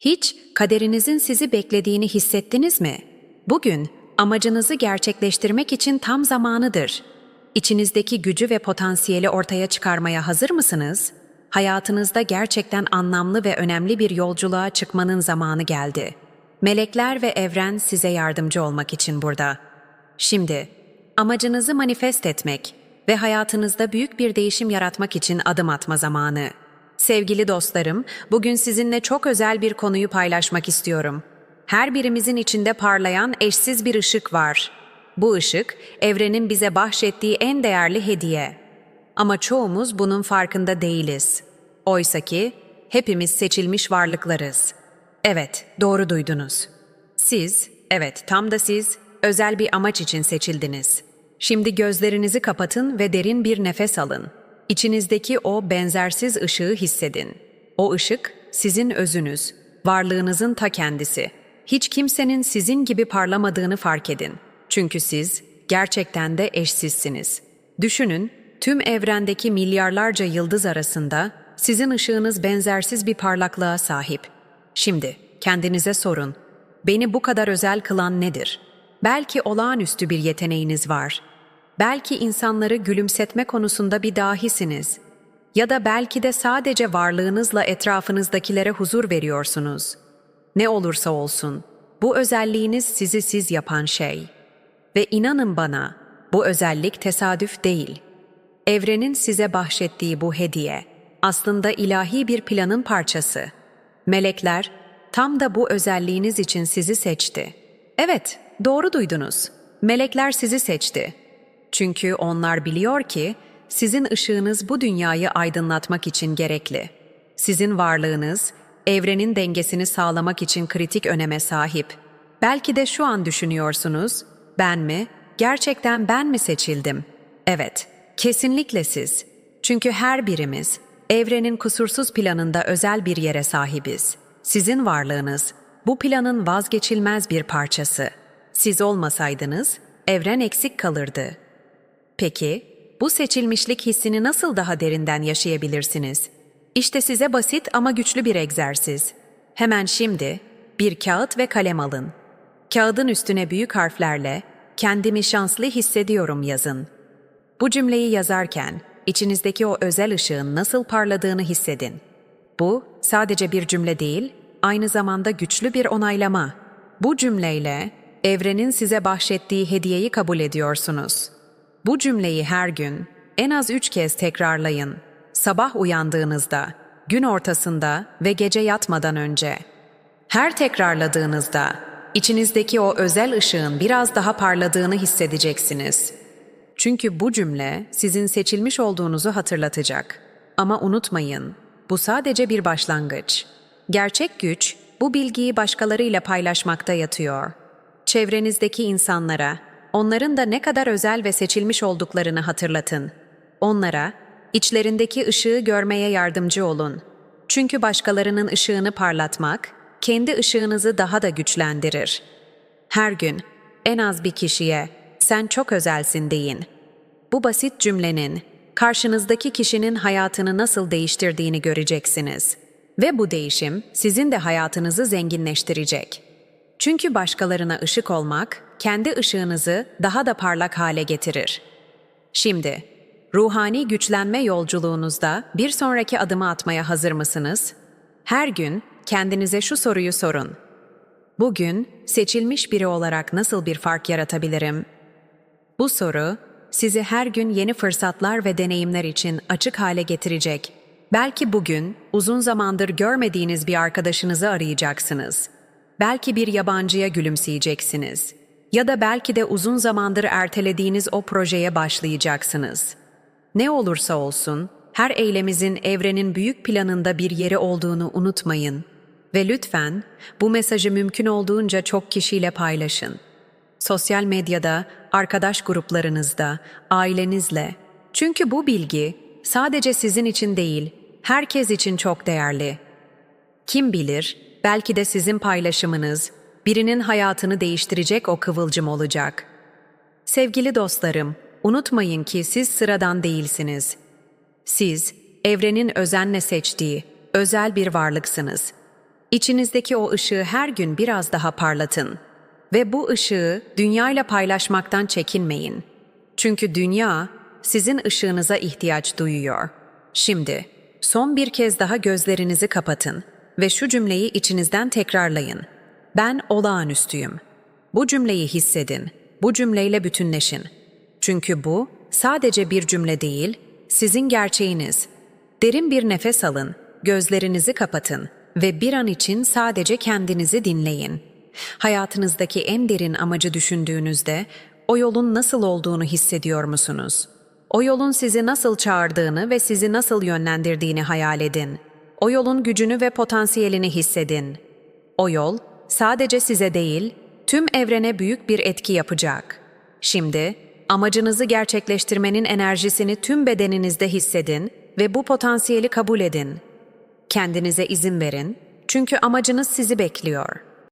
Hiç kaderinizin sizi beklediğini hissettiniz mi? Bugün amacınızı gerçekleştirmek için tam zamanıdır. İçinizdeki gücü ve potansiyeli ortaya çıkarmaya hazır mısınız? Hayatınızda gerçekten anlamlı ve önemli bir yolculuğa çıkmanın zamanı geldi. Melekler ve evren size yardımcı olmak için burada. Şimdi amacınızı manifest etmek ve hayatınızda büyük bir değişim yaratmak için adım atma zamanı. Sevgili dostlarım, bugün sizinle çok özel bir konuyu paylaşmak istiyorum. Her birimizin içinde parlayan eşsiz bir ışık var. Bu ışık, evrenin bize bahşettiği en değerli hediye. Ama çoğumuz bunun farkında değiliz. Oysa ki hepimiz seçilmiş varlıklarız. Evet, doğru duydunuz. Siz, evet tam da siz, özel bir amaç için seçildiniz. Şimdi gözlerinizi kapatın ve derin bir nefes alın. İçinizdeki o benzersiz ışığı hissedin. O ışık sizin özünüz, varlığınızın ta kendisi. Hiç kimsenin sizin gibi parlamadığını fark edin. Çünkü siz gerçekten de eşsizsiniz. Düşünün, tüm evrendeki milyarlarca yıldız arasında sizin ışığınız benzersiz bir parlaklığa sahip. Şimdi kendinize sorun. Beni bu kadar özel kılan nedir? Belki olağanüstü bir yeteneğiniz var. Belki insanları gülümsetme konusunda bir dahisiniz. Ya da belki de sadece varlığınızla etrafınızdakilere huzur veriyorsunuz. Ne olursa olsun, bu özelliğiniz sizi siz yapan şey. Ve inanın bana, bu özellik tesadüf değil. Evrenin size bahşettiği bu hediye aslında ilahi bir planın parçası. Melekler tam da bu özelliğiniz için sizi seçti. Evet, doğru duydunuz. Melekler sizi seçti. Çünkü onlar biliyor ki sizin ışığınız bu dünyayı aydınlatmak için gerekli. Sizin varlığınız evrenin dengesini sağlamak için kritik öneme sahip. Belki de şu an düşünüyorsunuz, ben mi? Gerçekten ben mi seçildim? Evet, kesinlikle siz. Çünkü her birimiz evrenin kusursuz planında özel bir yere sahibiz. Sizin varlığınız bu planın vazgeçilmez bir parçası. Siz olmasaydınız evren eksik kalırdı. Peki, bu seçilmişlik hissini nasıl daha derinden yaşayabilirsiniz? İşte size basit ama güçlü bir egzersiz. Hemen şimdi bir kağıt ve kalem alın. Kağıdın üstüne büyük harflerle "Kendimi şanslı hissediyorum." yazın. Bu cümleyi yazarken içinizdeki o özel ışığın nasıl parladığını hissedin. Bu sadece bir cümle değil, aynı zamanda güçlü bir onaylama. Bu cümleyle evrenin size bahşettiği hediyeyi kabul ediyorsunuz. Bu cümleyi her gün en az üç kez tekrarlayın. Sabah uyandığınızda, gün ortasında ve gece yatmadan önce. Her tekrarladığınızda içinizdeki o özel ışığın biraz daha parladığını hissedeceksiniz. Çünkü bu cümle sizin seçilmiş olduğunuzu hatırlatacak. Ama unutmayın, bu sadece bir başlangıç. Gerçek güç bu bilgiyi başkalarıyla paylaşmakta yatıyor. Çevrenizdeki insanlara, onların da ne kadar özel ve seçilmiş olduklarını hatırlatın. Onlara, içlerindeki ışığı görmeye yardımcı olun. Çünkü başkalarının ışığını parlatmak, kendi ışığınızı daha da güçlendirir. Her gün, en az bir kişiye, sen çok özelsin deyin. Bu basit cümlenin, karşınızdaki kişinin hayatını nasıl değiştirdiğini göreceksiniz. Ve bu değişim sizin de hayatınızı zenginleştirecek. Çünkü başkalarına ışık olmak, kendi ışığınızı daha da parlak hale getirir. Şimdi, ruhani güçlenme yolculuğunuzda bir sonraki adımı atmaya hazır mısınız? Her gün kendinize şu soruyu sorun. Bugün seçilmiş biri olarak nasıl bir fark yaratabilirim? Bu soru sizi her gün yeni fırsatlar ve deneyimler için açık hale getirecek. Belki bugün uzun zamandır görmediğiniz bir arkadaşınızı arayacaksınız. Belki bir yabancıya gülümseyeceksiniz. Ya da belki de uzun zamandır ertelediğiniz o projeye başlayacaksınız. Ne olursa olsun, her eylemizin evrenin büyük planında bir yeri olduğunu unutmayın. Ve lütfen bu mesajı mümkün olduğunca çok kişiyle paylaşın. Sosyal medyada, arkadaş gruplarınızda, ailenizle. Çünkü bu bilgi sadece sizin için değil, herkes için çok değerli. Kim bilir, belki de sizin paylaşımınız birinin hayatını değiştirecek o kıvılcım olacak. Sevgili dostlarım, unutmayın ki siz sıradan değilsiniz. Siz, evrenin özenle seçtiği, özel bir varlıksınız. İçinizdeki o ışığı her gün biraz daha parlatın. Ve bu ışığı dünyayla paylaşmaktan çekinmeyin. Çünkü dünya sizin ışığınıza ihtiyaç duyuyor. Şimdi son bir kez daha gözlerinizi kapatın ve şu cümleyi içinizden tekrarlayın. Ben olağanüstüyüm. Bu cümleyi hissedin. Bu cümleyle bütünleşin. Çünkü bu sadece bir cümle değil, sizin gerçeğiniz. Derin bir nefes alın, gözlerinizi kapatın ve bir an için sadece kendinizi dinleyin. Hayatınızdaki en derin amacı düşündüğünüzde o yolun nasıl olduğunu hissediyor musunuz? O yolun sizi nasıl çağırdığını ve sizi nasıl yönlendirdiğini hayal edin. O yolun gücünü ve potansiyelini hissedin. O yol sadece size değil, tüm evrene büyük bir etki yapacak. Şimdi amacınızı gerçekleştirmenin enerjisini tüm bedeninizde hissedin ve bu potansiyeli kabul edin. Kendinize izin verin çünkü amacınız sizi bekliyor.